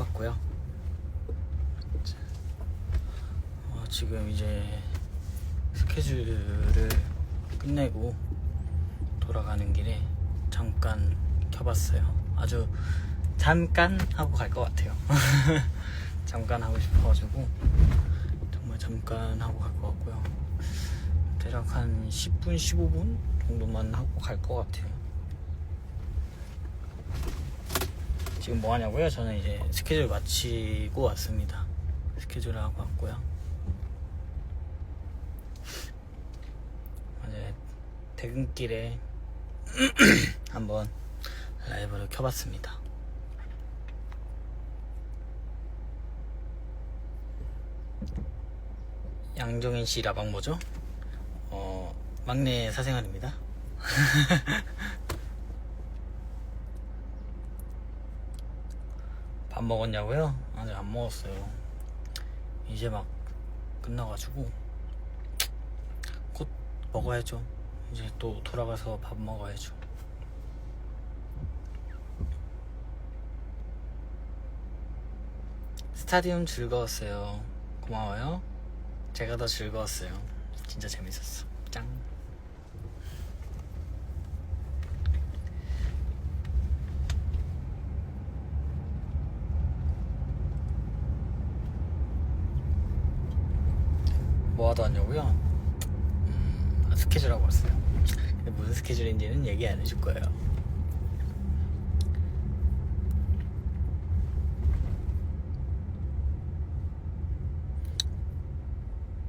해봤고요. 자, 어, 지금 이제 스케줄을 끝내고 돌아가는 길에 잠깐 켜봤어요. 아주 잠깐 하고 갈 것 같아요. 잠깐 하고 싶어가지고 정말 잠깐 하고 갈 것 같고요. 대략 한 10분, 15분 정도만 하고 갈 것 같아요. 지금 뭐 하냐고요? 저는 이제 스케줄 마치고 왔습니다. 스케줄을 하고 왔고요. 이제 퇴근길에 한번 라이브를 켜봤습니다. 양정인 씨 라방 뭐죠? 어, 막내 사생활입니다. 밥 먹었냐고요? 아직 안 먹었어요. 이제 막 끝나가지고 곧 먹어야죠. 이제 또 돌아가서 밥 먹어야죠. 스타디움 즐거웠어요. 고마워요. 제가 더 즐거웠어요. 진짜 재밌었어. 짱. 뭐 하다 왔냐고요? 음, 스케줄 하고 왔어요. 무슨 스케줄인지는 얘기 안 해줄 거예요.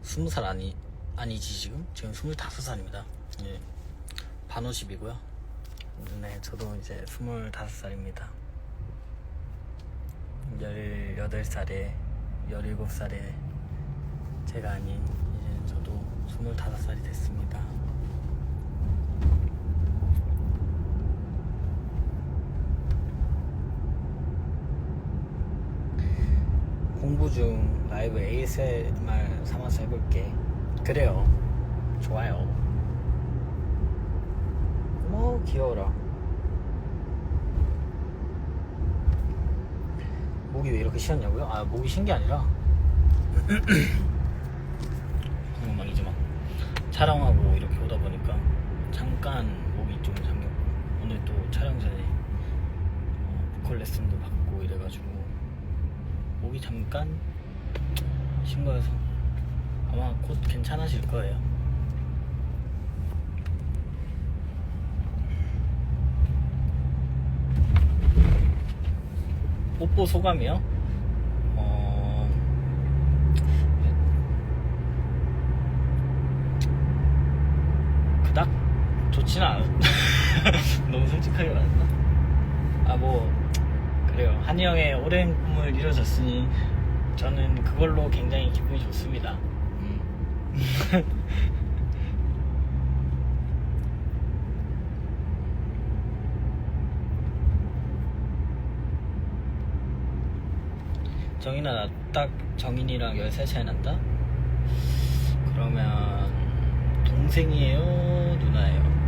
스무 살 아니 아니지 지금? 지금 스물다섯 살입니다. 예. 반오십이고요. 네, 저도 이제 스물다섯 살입니다. 열여덟 살에 열일곱 살에 제가 아닌 저도 스물다섯 살이 됐습니다. 공부 중 라이브 ASMR 삼아서 해볼게. 그래요. 좋아요. 뭐 귀여워라. 목이 왜 이렇게 쉬었냐고요? 아 목이 쉰 게 아니라 촬영하고 이렇게 오다 보니까 잠깐 목이 좀 잠겼고 오늘 또 촬영 전에 어, 보컬 레슨도 받고 이래가지고 목이 잠깐 쉰 거여서 아마 곧 괜찮아질 거예요. 뽀뽀 소감이요? 어... 그닥 좋지는 않아. 너무 솔직하게 말했나? 아, 뭐, 그래요. 한이 형의 오랜 꿈을 이뤄졌으니 저는 그걸로 굉장히 기분이 좋습니다. 음. 정인아 나 딱 정인이랑 10살 차이 난다? 그러면 동생이에요? 누나예요?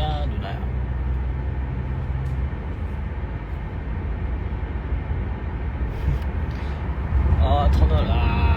동생이야? 누나야? 아 터널 아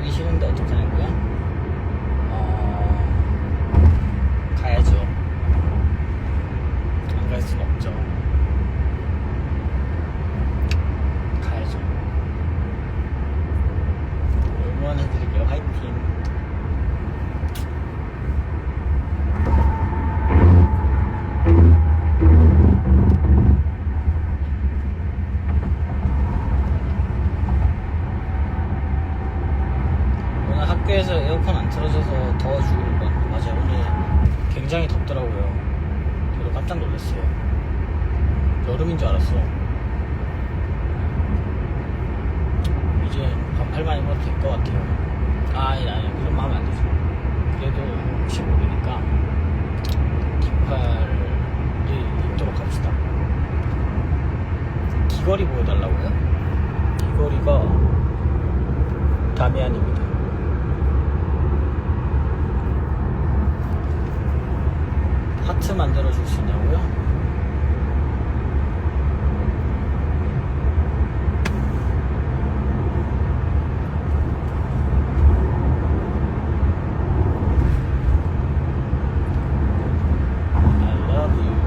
가기 싫은데 어떡하는 거야? 어... 가야죠. 안 갈 순 없죠. 가야죠. 응원해드릴게요. 화이팅. 오늘 학교에서 에어컨 안 틀어져서 더워 죽을 것 같아요. 맞아요. 오늘 굉장히 덥더라고요. 저도 깜짝 놀랐어요. 여름인 줄 알았어. 이제 반팔만 입어도 될 것 같아요. 아, 아니, 아니, 그런 마음 안 되죠. 그래도 혹시 모르니까 긴팔을 입도록 합시다. 귀걸이 보여달라고요? 귀걸이가 다미안입 하트 만들어 줄수 있냐고요? I love you.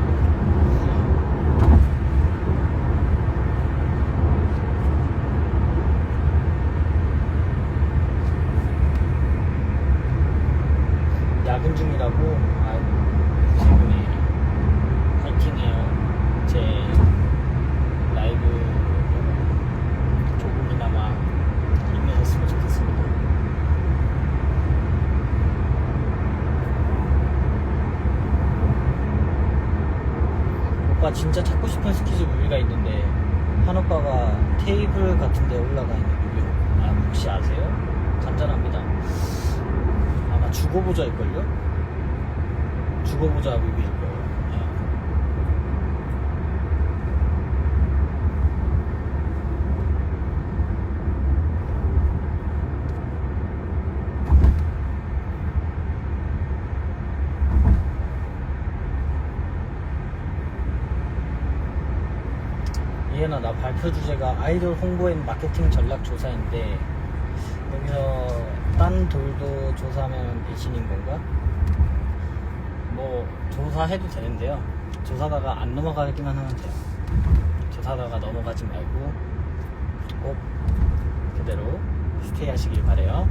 야근 중이라고 아이고 고생이네 파이팅해요 제 라이브 조금이나마 힘내셨으면 좋겠습니다 오빠 진짜 찾고 싶은 스키즈 뮤비가 있는데 한 오빠가 테이블 같은 데 올라가 있는 뮤비 아 혹시 아세요? 간단합니다 아마 죽어보자일걸요? 죽어보자 뮤비일 거 이해나 나 발표 주제가 아이돌 홍보 앤 마케팅 전략 조사인데 여기서 딴 돌도 조사하면 배신인 건가? 뭐 조사해도 되는데요. 조사다가 안 넘어가기만 하면 돼요. 조사다가 넘어가지 말고 꼭 그대로 스테이 하시길 바래요.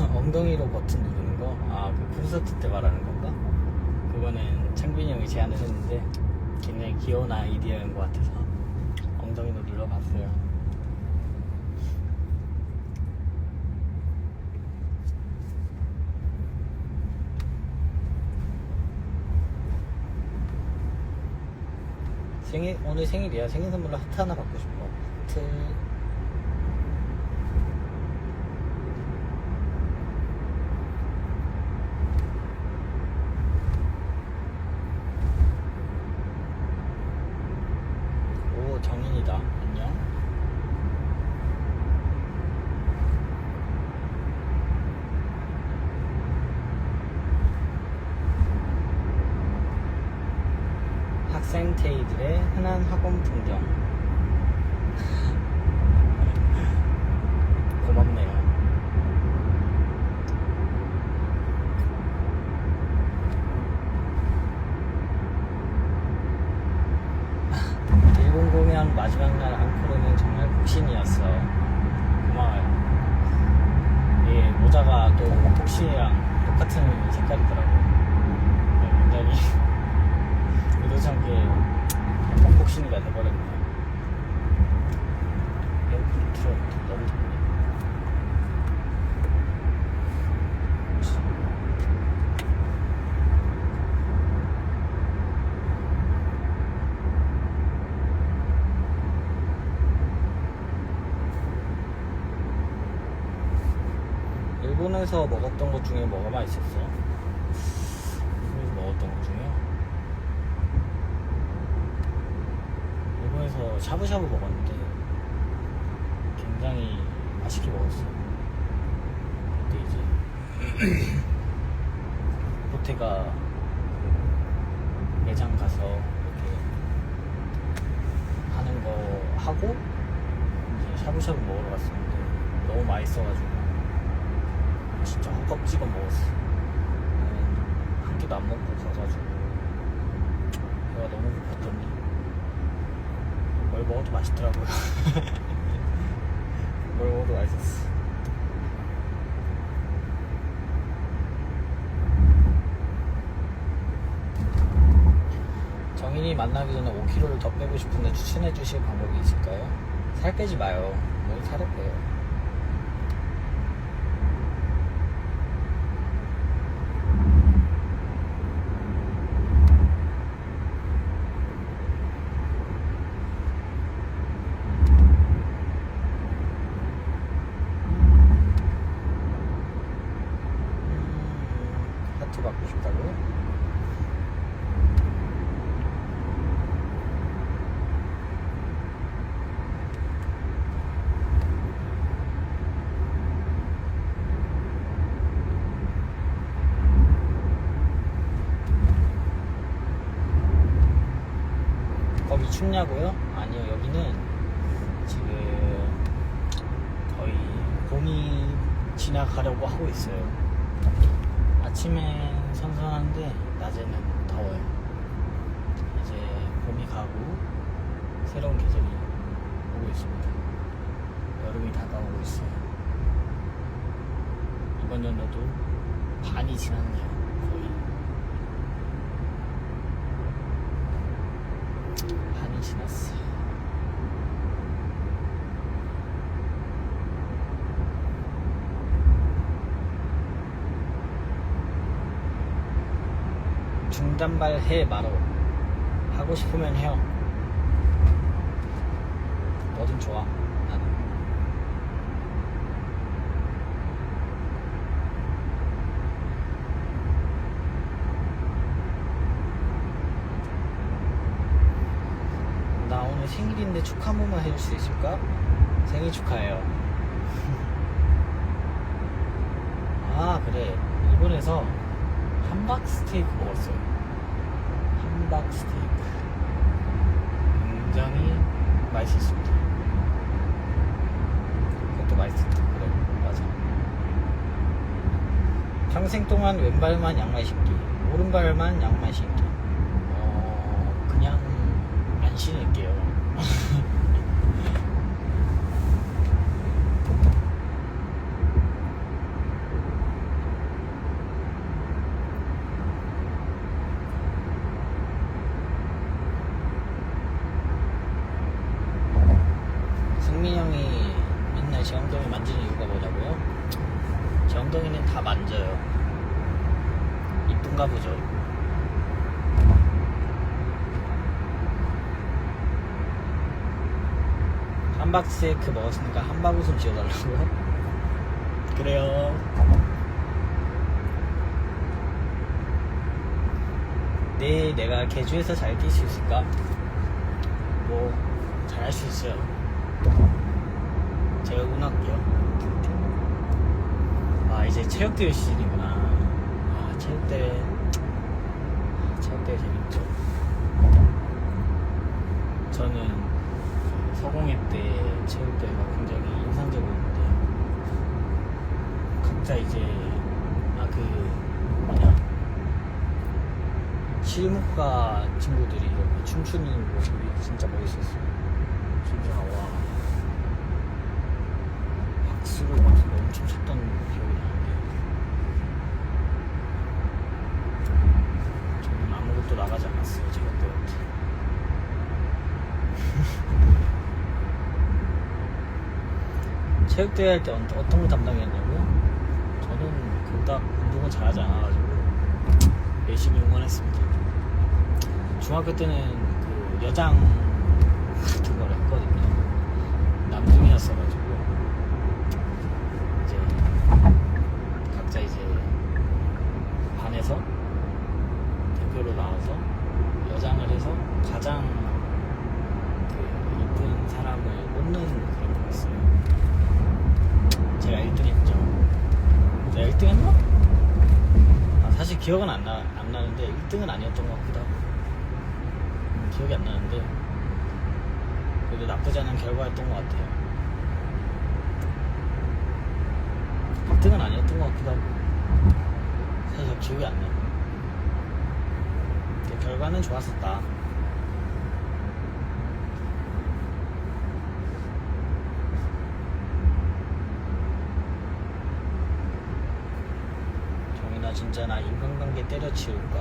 엉덩이로 버튼 누르는 거? 아, 그 콘서트 때 말하는 건가? 그거는 창빈이 형이 제안을 했는데 굉장히 귀여운 아이디어인 것 같아서 엉덩이로 눌러봤어요. 생일 오늘 생일이야. 생일 선물로 하트 하나 받고 싶어. 하트. 오 정인이다. 안녕. 틴테이들의 흔한 학원 풍경. 고맙네요. 일본 공연 마지막 날 앙코르는 정말 복신이었어. 고마워요. 이 모자가 또 복신이랑 똑같은 색깔이더라고. 네, 굉장히 의도찮게 복신이가 돼버렸네요. 에어컨 틀어 너무 덥네. 일본에서 먹었던 것 중에 뭐가 맛있었어? 일본에서 먹었던 것 중에요? 일본에서 샤브샤브 먹었는데 굉장히 맛있게 먹었어요. 그때 이제 호텔가 매장 가서 이렇게 하는 거 하고 이제 샤브샤브 먹으러 갔었는데 너무 맛있어가지고 진짜 허겁지겁 먹었어. 음, 한 끼도 안 먹고 가가지고 배가 너무 고팠더니 뭘 먹어도 맛있더라고요. 뭘 먹어도 맛있었어. 정인이 만나기 전에 5kg를 더 빼고 싶은데 추천해 주실 방법이 있을까요? 살 빼지 마요. 뭘 살을 빼요. 음, 하트 받고 싶다고요? 거기 춥냐고요? 아니요 여기는 지금 거의 봄이 지나가려고 하고 있어요. 아침엔 선선한데 낮에는 더워요. 이제 봄이 가고 새로운 계절이 오고 있습니다. 여름이 다가오고 있어요. 이번 연도도 반이 지났네요 거의 반이 지났어. 중단발 해 말어. 하고 싶으면 해요. 뭐든 좋아. 나는. 나 오늘 생일인데 축하 한 번만 해줄 수 있을까? 생일 축하해요. 아, 그래. 일본에서 함박 스테이크 먹었어요. 함박 스테이크. 굉장히 맛있었습니다. 그것도 맛있었다. 그래, 맞아. 평생 동안 왼발만 양말 신기, 오른발만 양말 신기. 어, 그냥 안 신을게요. 승민 형이 맨날 제 엉덩이 만지는 이유가 뭐냐고요? 제 엉덩이는 다 만져요. 이쁜 가 보죠. 함박 스테이크 먹었으니까 함박 웃음 지어달라고요? 그래요. 내일 내가 개주에서 잘 뛸 수 있을까? 뭐, 잘 할 수 있어요. 제가 응원할게요. 아, 이제 체육대회 시즌이구나. 아, 체육대회. 아, 체육대회 재밌죠. 저는 그 서공회 때 체육대회가 굉장히 인상적이었는데 각자 이제 아 그 뭐냐 실무과 친구들이 이렇게 춤추는 모습이 진짜 멋있었어요. 진짜 와 박수를 막 엄청 쳤던 기억이 나는 아무것도 나가지 않았어요 제가 때부터. 체육대회 할 때 어떤 거 담당했냐고요? 저는 그닥 운동을 잘하지 않아가지고 열심히 응원했습니다. 중학교 때는 그 여장 같은 걸 했거든요. 남중이었어가지고 이제 각자 이제 반에서 대표로 나와서 여장을 해서 가장 그 이쁜 사람을 뽑는 그런 거였어요. 제가 1등 했죠. 제가 1등 했나? 아, 사실 기억은 안, 나, 안 나는데 1등은 아니었던 것 같기도 하고. 음, 기억이 안 나는데. 그래도 나쁘지 않은 결과였던 것 같아요. 1등은 아니었던 것 같기도 하고. 사실 잘 기억이 안 나요 결과는 좋았었다 정인아 진짜 나 인간관계 때려치울까?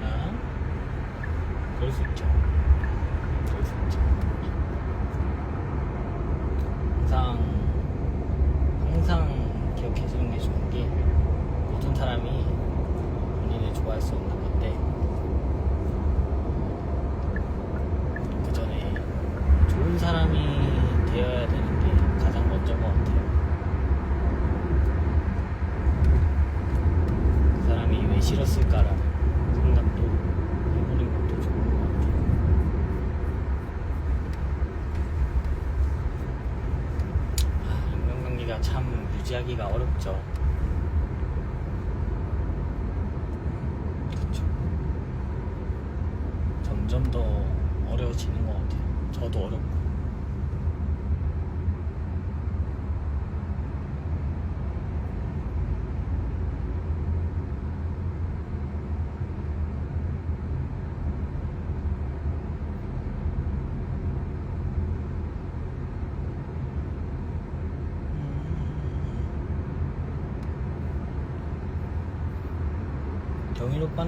나? 그럴 수 있죠. 그럴 수 있죠. 항상 항상 기억해 주는 게 좋은 게 모든 사람이 본인을 좋아할 수 없는 건데 그 전에 좋은 사람이 되어야 되는 게 가장 먼저인 것 같아요. 그 사람이 왜 싫었을까라는 생각도 해보는 것도 좋은 것 같아요. 아, 인간 관계가 참 유지하기가 어렵죠. 그렇죠. 점점 더 어려워지는 것 같아요. 저도 어렵고.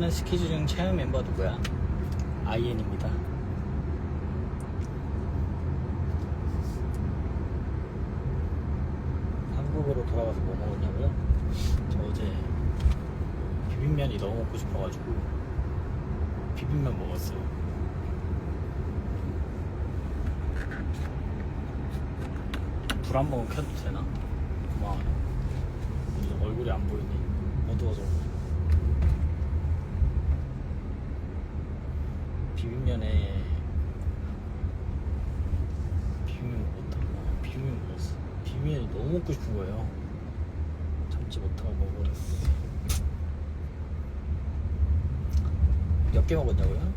경일 오빠는 스키즈 중 체험 멤버 누구야? 아이엔입니다. 한국으로 돌아가서 뭐 먹었냐고요? 저 어제 비빔면이 너무 먹고 싶어가지고 비빔면 먹었어요. 불 한 번 켜도 되나? 요즘 얼굴이 안 보이네. 어두워서. 비빔면에 비빔면 먹었다. 어, 비빔면 먹었어. 비빔면이 너무 먹고 싶은 거예요. 참지 못하고 먹어버렸어. 몇 개 먹었냐고요?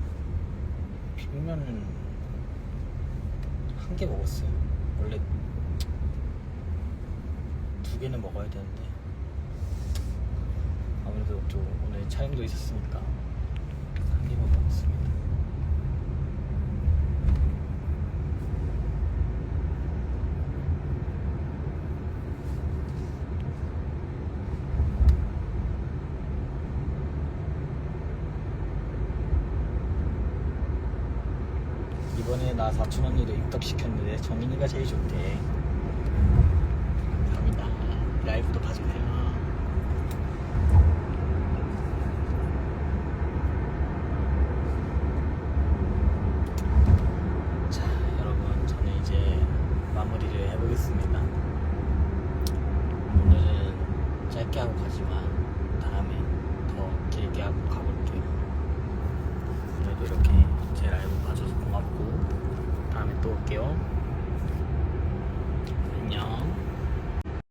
비빔면은 한 개 먹었어요. 원래 두 개는 먹어야 되는데 아무래도 또 오늘 차임도 있었으니까 한 개만 먹었습니다. 이번에 나 사촌 언니도 입덕시켰는데 정인이가 제일 좋대. 감사합니다. 라이브도 봐주세